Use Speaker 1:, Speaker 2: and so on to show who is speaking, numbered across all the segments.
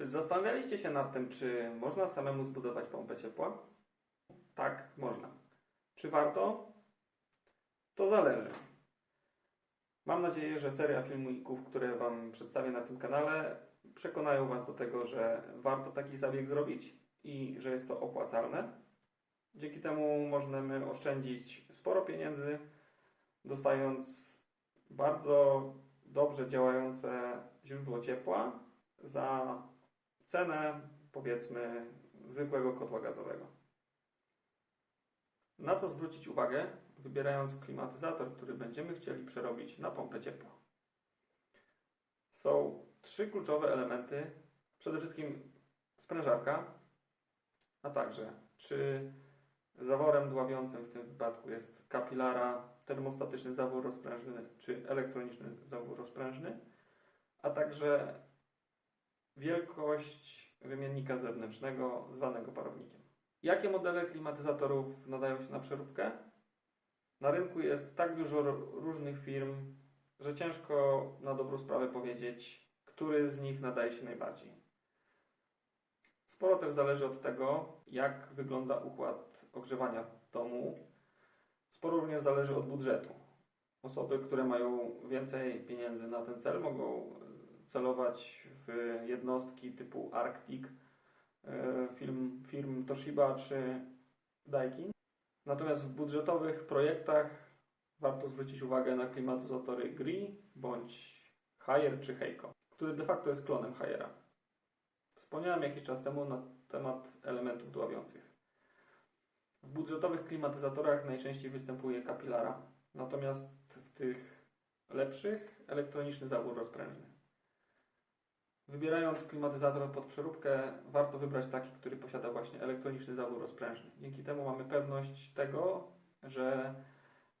Speaker 1: Czy zastanawialiście się nad tym, czy można samemu zbudować pompę ciepła? Tak, można. Czy warto? To zależy. Mam nadzieję, że seria filmików, które Wam przedstawię na tym kanale, przekonają Was do tego, że warto taki zabieg zrobić i że jest to opłacalne. Dzięki temu możemy oszczędzić sporo pieniędzy, dostając bardzo dobrze działające źródło ciepła za cenę, powiedzmy, zwykłego kotła gazowego. Na co zwrócić uwagę, wybierając klimatyzator, który będziemy chcieli przerobić na pompę ciepła? Są trzy kluczowe elementy. Przede wszystkim sprężarka, a także czy zaworem dławiącym w tym wypadku jest kapilara, termostatyczny zawór rozprężny czy elektroniczny zawór rozprężny, a także wielkość wymiennika zewnętrznego zwanego parownikiem. Jakie modele klimatyzatorów nadają się na przeróbkę? Na rynku jest tak dużo różnych firm, że ciężko na dobrą sprawę powiedzieć, który z nich nadaje się najbardziej. Sporo też zależy od tego, jak wygląda układ ogrzewania domu. Sporo również zależy od budżetu. Osoby, które mają więcej pieniędzy na ten cel, mogą celować w jednostki typu Arctic, e, firm, firm Toshiba czy Daikin. Natomiast w budżetowych projektach warto zwrócić uwagę na klimatyzatory GRI bądź Haier czy Heiko, który de facto jest klonem Haiera. Wspomniałem jakiś czas temu na temat elementów dławiących. W budżetowych klimatyzatorach najczęściej występuje kapilara, natomiast w tych lepszych elektroniczny zawór rozprężny. Wybierając klimatyzator pod przeróbkę, warto wybrać taki, który posiada właśnie elektroniczny zawór rozprężny. Dzięki temu mamy pewność tego, że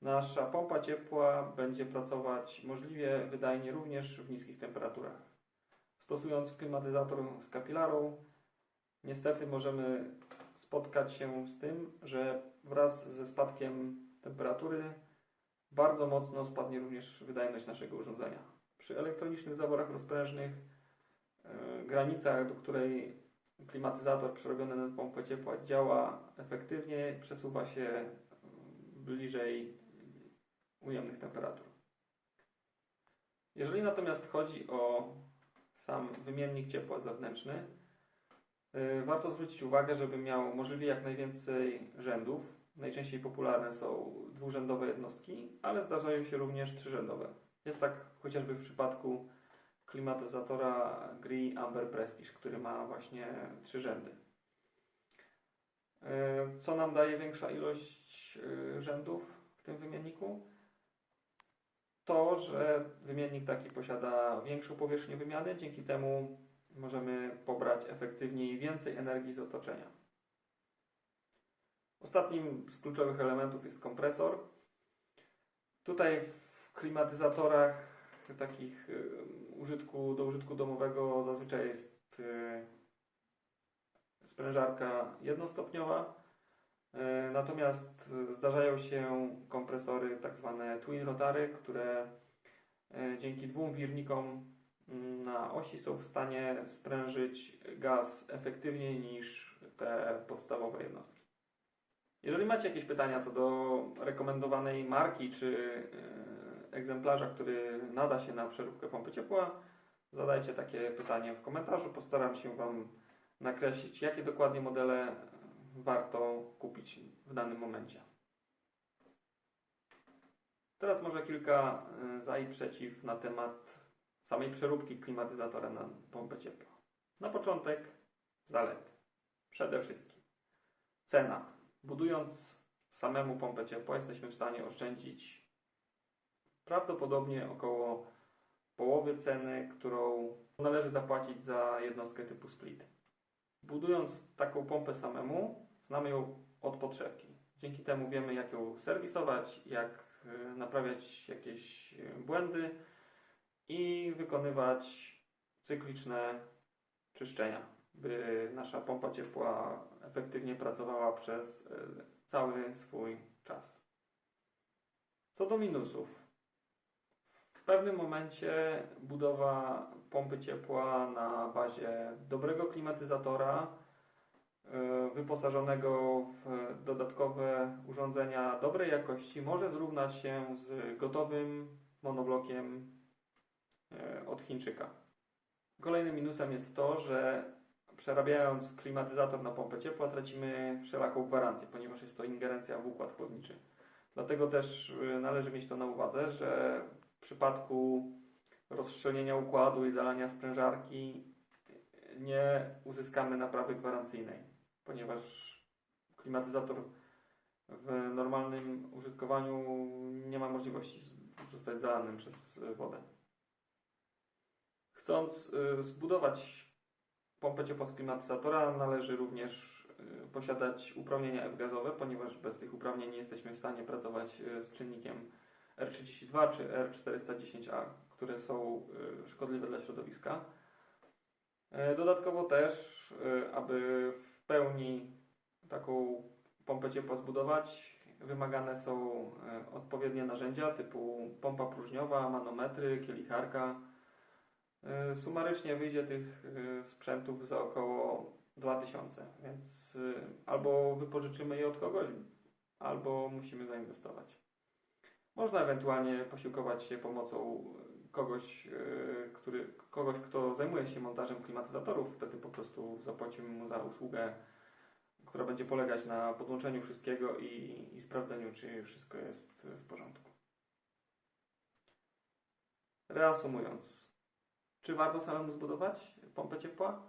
Speaker 1: nasza pompa ciepła będzie pracować możliwie wydajnie również w niskich temperaturach. Stosując klimatyzator z kapilarą, niestety możemy spotkać się z tym, że wraz ze spadkiem temperatury bardzo mocno spadnie również wydajność naszego urządzenia. Przy elektronicznych zaworach rozprężnych granica, do której klimatyzator przerobiony na pompę ciepła działa efektywnie, przesuwa się yy, bliżej ujemnych temperatur. Jeżeli natomiast chodzi o sam wymiennik ciepła zewnętrzny, yy, warto zwrócić uwagę, żeby miał możliwie jak najwięcej rzędów. Najczęściej popularne są dwurzędowe jednostki, ale zdarzają się również trzyrzędowe. Jest tak chociażby w przypadku klimatyzatora GRI Amber Prestige, który ma właśnie trzy rzędy. Yy, Co nam daje większa ilość yy, rzędów w tym wymienniku? To, że wymiennik taki posiada większą powierzchnię wymiany, dzięki temu możemy pobrać efektywniej więcej energii z otoczenia. Ostatnim z kluczowych elementów jest kompresor. Tutaj w klimatyzatorach takich y, użytku, do użytku domowego zazwyczaj jest y, sprężarka jednostopniowa. Y, Natomiast zdarzają się kompresory tak zwane twin rotary, które y, dzięki dwóm wirnikom mm, na osi są w stanie sprężyć gaz efektywniej niż te podstawowe jednostki. Jeżeli macie jakieś pytania co do rekomendowanej marki czy egzemplarza, który nada się na przeróbkę pompy ciepła, zadajcie takie pytanie w komentarzu. Postaram się Wam nakreślić, jakie dokładnie modele warto kupić w danym momencie. Teraz może kilka y, za i przeciw na temat samej przeróbki klimatyzatora na pompę ciepła. Na początek zalety. Przede wszystkim cena. Budując samemu pompę ciepła jesteśmy w stanie oszczędzić prawdopodobnie około połowy ceny, którą należy zapłacić za jednostkę typu split. Budując taką pompę samemu, znamy ją od podszewki. Dzięki temu wiemy, jak ją serwisować, jak y, naprawiać jakieś y, błędy i wykonywać cykliczne czyszczenia, by nasza pompa ciepła efektywnie pracowała przez y, cały swój czas. Co do minusów. W pewnym momencie budowa pompy ciepła na bazie dobrego klimatyzatora, e, wyposażonego w dodatkowe urządzenia dobrej jakości, może zrównać się z gotowym monoblokiem e, od Chińczyka. Kolejnym minusem jest to, że przerabiając klimatyzator na pompę ciepła tracimy wszelaką gwarancję, ponieważ jest to ingerencja w układ chłodniczy. Dlatego też y, należy mieć to na uwadze, że w przypadku rozszczelnienia układu i zalania sprężarki nie uzyskamy naprawy gwarancyjnej, ponieważ klimatyzator w normalnym użytkowaniu nie ma możliwości zostać zalanym przez wodę. Chcąc y, zbudować pompę ciepła z klimatyzatora, należy również y, posiadać uprawnienia F-gazowe, ponieważ bez tych uprawnień nie jesteśmy w stanie pracować y, z czynnikiem R32 czy R410A, które są y, szkodliwe dla środowiska. Y, Dodatkowo też, y, aby w pełni taką pompę ciepła zbudować, wymagane są odpowiednie narzędzia typu pompa próżniowa, manometry, kielicharka. Sumarycznie wyjdzie tych sprzętów za około 2000, więc albo wypożyczymy je od kogoś, albo musimy zainwestować. Można ewentualnie posiłkować się pomocą kogoś, y, który, kogoś, kto zajmuje się montażem klimatyzatorów, wtedy po prostu zapłacimy mu za usługę, która będzie polegać na podłączeniu wszystkiego i, i sprawdzeniu, czy wszystko jest w porządku. Reasumując, czy warto samemu zbudować pompę ciepła?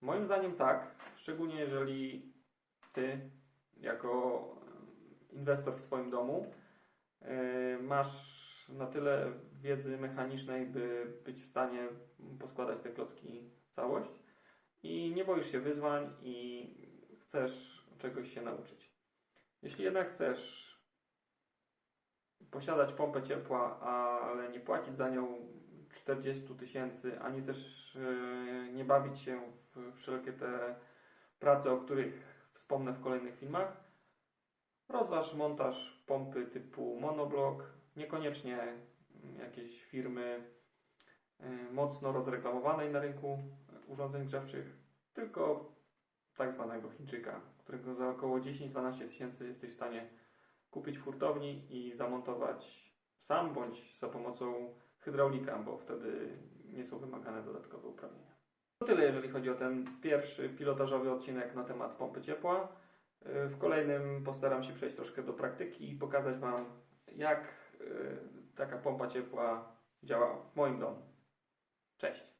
Speaker 1: Moim zdaniem tak, szczególnie jeżeli ty, jako e, inwestor w swoim domu, e, masz na tyle wiedzy mechanicznej, by być w stanie poskładać te klocki w całość i nie boisz się wyzwań i chcesz czegoś się nauczyć. Jeśli jednak chcesz posiadać pompę ciepła, ale nie płacić za nią 40 tysięcy, ani też e, nie bawić się w wszelkie te prace, o których wspomnę w kolejnych filmach, rozważ montaż pompy typu monoblock, niekoniecznie jakieś firmy e, mocno rozreklamowanej na rynku urządzeń grzewczych, tylko tak zwanego Chińczyka, którego za około 10-12 tysięcy jesteś w stanie kupić w hurtowni i zamontować sam bądź za pomocą hydraulika, bo wtedy nie są wymagane dodatkowe uprawnienia. To tyle, jeżeli chodzi o ten pierwszy pilotażowy odcinek na temat pompy ciepła. W kolejnym postaram się przejść troszkę do praktyki i pokazać Wam, jak yy, taka pompa ciepła działa w moim domu. Cześć!